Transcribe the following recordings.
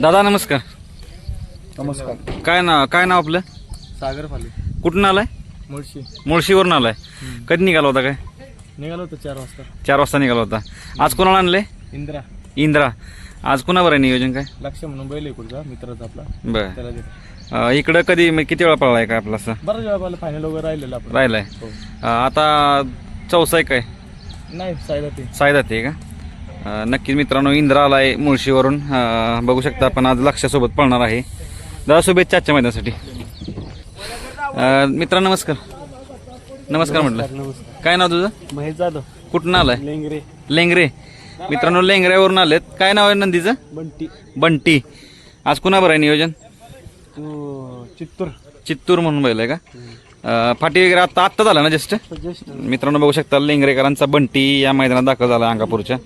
दादा नमस्कार. नमस्कार. काय नाव काय नाव आपलं? सागर फाले. कुठून आलाय? मुळशी. मुळशीवरून आलाय. कधी निघाला होता काय? निघालो होतो चार वाजता. चार वाजता निघाला होता. आज कोणाला आणले इंदिरा. इंद्रा. आज कुणावर आहे नियोजन काय? लक्ष म्हणून बैल आहे कुठचा मित्राचा आपला. बर. त्याला देतो. अं, इकडं कधी म्हणजे किती वेळा पळलाय काय आपला असं? बरं जेव्हा आपल्याला फायनल वगैरे राहिलेलं आपण राहिलाय. हो. अं, आता चौसा आहे काय? नाही सायदा ते. सायदा ते का? नक्कीच मित्रांनो इंद्रा आलाय मुळशीवरून. अं, बघू शकता आपण आज लक्षासोबत पळणार आहे. दादा शुभेच्छा आजच्या मैदानासाठी. अं, मित्रांनो नमस्कार. नमस्कार म्हटलं. काय नाव तुझं? महेश जाधव. कुठून आलाय? लेंगरे. लेंगरे. मित्रांनो लेंगऱ्यावरून आलेत. काय नाव आहे नंदीचं? बंटी. बंटी. आज कुणाबर आहे नियोजन? तू चित्तूर. चित्तूर म्हणून बैल आहे का? फाटी वगैरे आता आत्ता झाला ना जस्ट मित्रांनो बघू शकता लेंगरेकरांचा बंटी या मैदानात दाखल झाला अंगापूरच्या.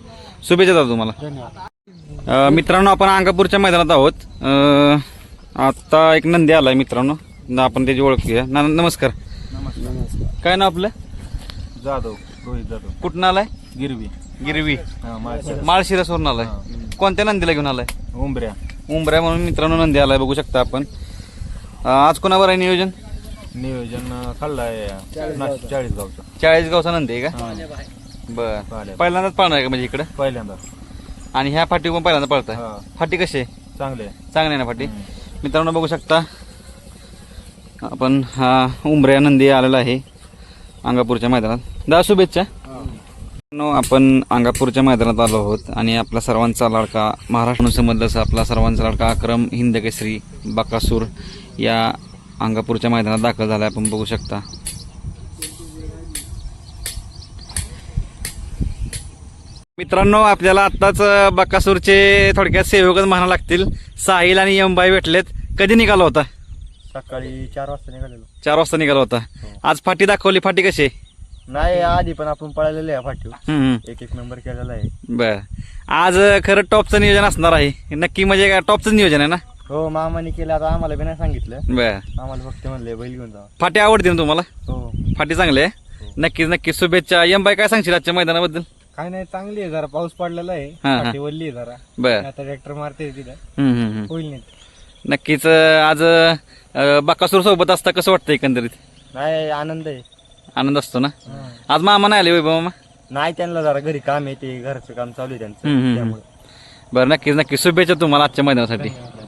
शुभेच्छा दादा तुम्हाला. मित्रांनो आपण अंगापूरच्या मैदानात आहोत. अं, आता एक नंदी आलाय मित्रांनो. न आपण त्याची ओळख घेऊया. ना नमस्कार. नमस्कार. काय नाव आपलं? जाधव रोहित जाधव. कुठून आलाय? गिरवी. गिरवी. माळशिरसवरून आलाय. कोणत्या नंदीला घेऊन आलाय? उंबऱ्या. उंबऱ्या म्हणून मित्रांनो नंदी आलाय बघू शकता आपण. आज कोणावर आहे नियोजन? नियोजन खाल्लाय चाळीस गावचा. चाळीस गावचा. नंदी आहे का? बर. पाहिल्या. पहिल्यांदाच पाळणार आहे का म्हणजे इकडं? पहिल्यांदा. आणि ह्या फाटी पण पहिल्यांदा पळताय? हा. फाटी कशी आहे? चांगले चांगली आहे ना फाटी? मित्रांनो बघू शकता. आपण हा उंबऱ्या नंदी आलेला आहे अंगापूरच्या मैदानात. दा शुभेच्छा. मित्रांनो, आपण अंगापूरच्या मैदानात आलो आहोत आणि आपला सर्वांचा लाडका महाराष्ट्र समजलं असं आपला सर्वांचा लाडका अक्रम हिंदकेसरी बकासूर या अंगापूरच्या मैदानात दाखल झाला आपण बघू शकता. मित्रांनो आपल्याला आत्ताच बकासूरचे थोडक्यात सेवकच म्हणायला लागतील. साहिल आणि यमबाई भेटलेत. कधी निघाला होता? सकाळी चार वाजता निघालेलो. चार वाजता निघाला होता. आज फाटी दाखवली फाटी कशी? नाही आधी पण आपण पळालेले आहे हम्म. एक एक नंबर केलेला आहे. बर. आज खरं टॉपचं नियोजन असणार आहे. नक्की म्हणजे काय टॉपचं नियोजन आहे ना? हो मामाने केलं आता आम्हाला बी नाही सांगितलं. बर. आम्हाला फक्त म्हणले बैल घेऊन जा. फाटी आवडते ना तुम्हाला? हो. फाटी चांगली आहे? नक्कीच नक्कीच. शुभेच्छा. यमबाई काय सांगशील आजच्या मैदानाबद्दल? काय नाही चांगली आहे जरा. पाऊस पडलेला आहे. हा, हा. फाटी वल्ली आहे जरा. बर. आता ट्रॅक्टर मारते तिथं. हम्म, हम्म, हम्म. होईल नाही. नक्कीच अं, आज अं, बकासूर सोबत असता कसं वाटतं एकंदरीत? नाही आनंद आहे. आनंद असतो ना? आज मामा नाही आले वैभव मामा? नाही त्यांना जरा घरी काम आहे ते घरचं काम चालू आहे त्यांचं. हम्म, हम्म, त्यामुळे. बरं नक्कीच नक्कीच. शुभेच्छा तुम्हाला आजच्या मैदानासाठी.